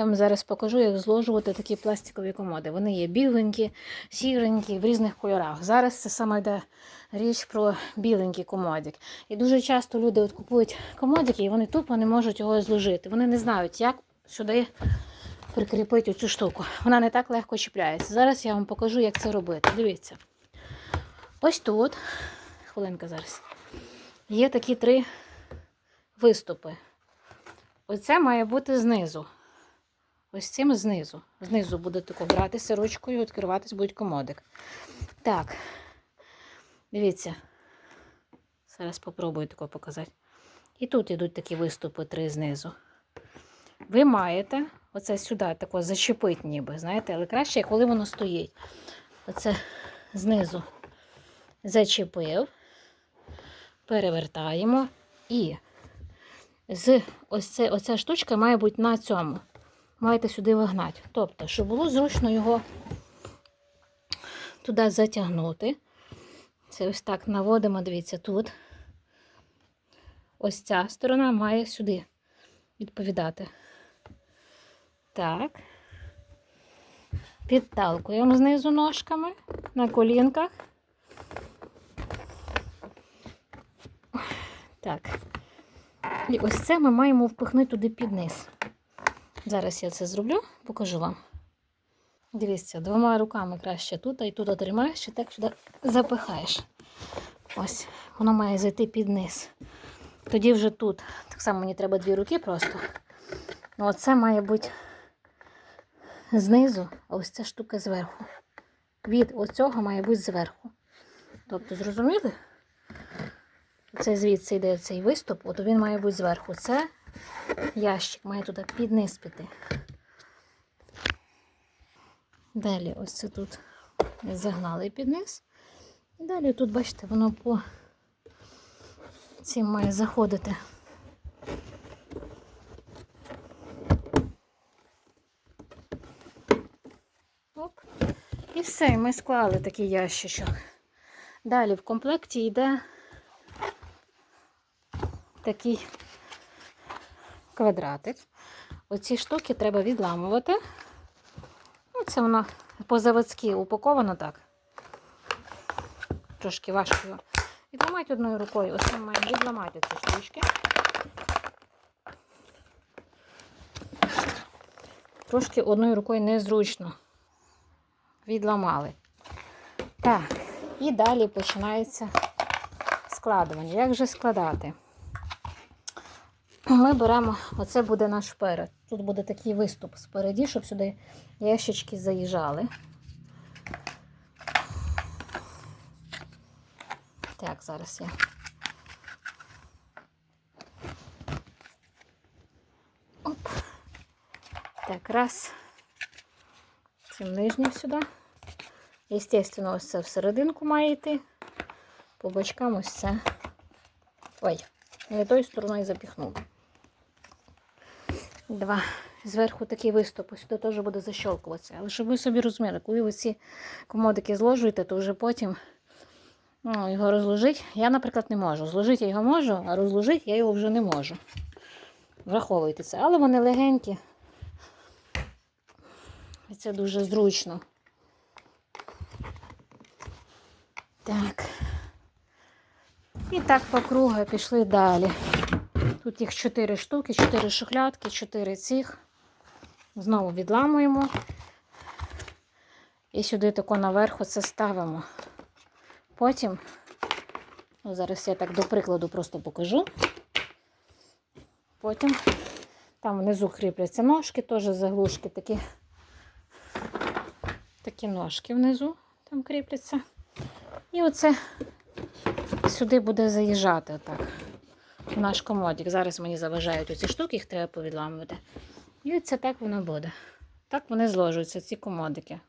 Я вам зараз покажу, як зложувати такі пластикові комоди. Вони є біленькі, сіренькі, в різних кольорах. Зараз це саме йде річ про біленький комодик. І дуже часто люди от купують комодики, і вони тупо не можуть його зложити. Вони не знають, як сюди прикріпити цю штуку. Вона не так легко чіпляється. Зараз я вам покажу, як це робити. Дивіться. Ось тут, хвилинка зараз, є такі три виступи. Оце має бути знизу. Ось цим знизу. Знизу буде тако братися ручкою, відкриватись буде комодик. Так. Дивіться. Зараз спробую тако показати. І тут йдуть такі виступи три знизу. Ви маєте оце сюди тако зачепити ніби, знаєте, але краще, коли воно стоїть. Оце знизу зачепив, перевертаємо і з ось це, оця штучка має бути на цьому. Маєте сюди вигнати. Тобто, щоб було зручно його туди затягнути. Це ось так наводимо, дивіться, тут. Ось ця сторона має сюди відповідати. Так. Підталкуємо знизу ножками на колінках. Так. І ось це ми маємо впихнути туди під низ. Зараз я це зроблю, покажу вам. Дивіться, двома руками краще тут, а і тут тримаєш, і так сюди запихаєш. Ось, воно має зайти під низ. Тоді вже тут. Так само мені треба дві руки просто. Ну, оце має бути знизу, а ось ця штука зверху. Від оцього має бути зверху. Тобто, зрозуміли? Це звідси йде цей виступ, от він має бути зверху. Це ящик має туди під піти. Далі ось це тут загнали під. І далі тут, бачите, воно по цим має заходити. Оп. І все, ми склали такий ящичок. Далі в комплекті йде такий квадратик. Оці штуки треба відламувати. Ну, це воно по-заводськи упаковано так. Трошки важко його. Відламати одною рукою. Ось ми маємо відламати ці штучки. Трошки одною рукою незручно. Відламали. Так, і далі починається складування. Як же складати? Ми беремо, оце буде наш перед. Тут буде такий виступ спереді, щоб сюди ящички заїжджали. Так, зараз я. Оп. Так, раз. Цим нижнім сюди. Естественно, ось це всерединку має йти. По бочкам ось це. Ой, не тою стороною запіхнув. Два. Зверху такий виступ, сюди теж буде защолкуватися. Але щоб ви собі розуміли, коли ви ці комодики зложуєте, то вже потім ну, його розложити. Я, наприклад, не можу. Зложити я його можу, а розложити я його вже не можу. Враховуйте це. Але вони легенькі. І це дуже зручно. Так. І так по кругу пішли далі. Тут їх 4 штуки, 4 шухлядки, 4 цих. Знову відламуємо. І сюди тако наверху це ставимо. Потім, ну, зараз я так до прикладу просто покажу. Потім там внизу кріпляться ножки, теж заглушки такі. Такі ножки внизу там кріпляться. І оце сюди буде заїжджати отак. Наш комодик. Зараз мені заважають оці штуки, їх треба повідламувати. І це так воно буде. Так вони зложуються, ці комодики.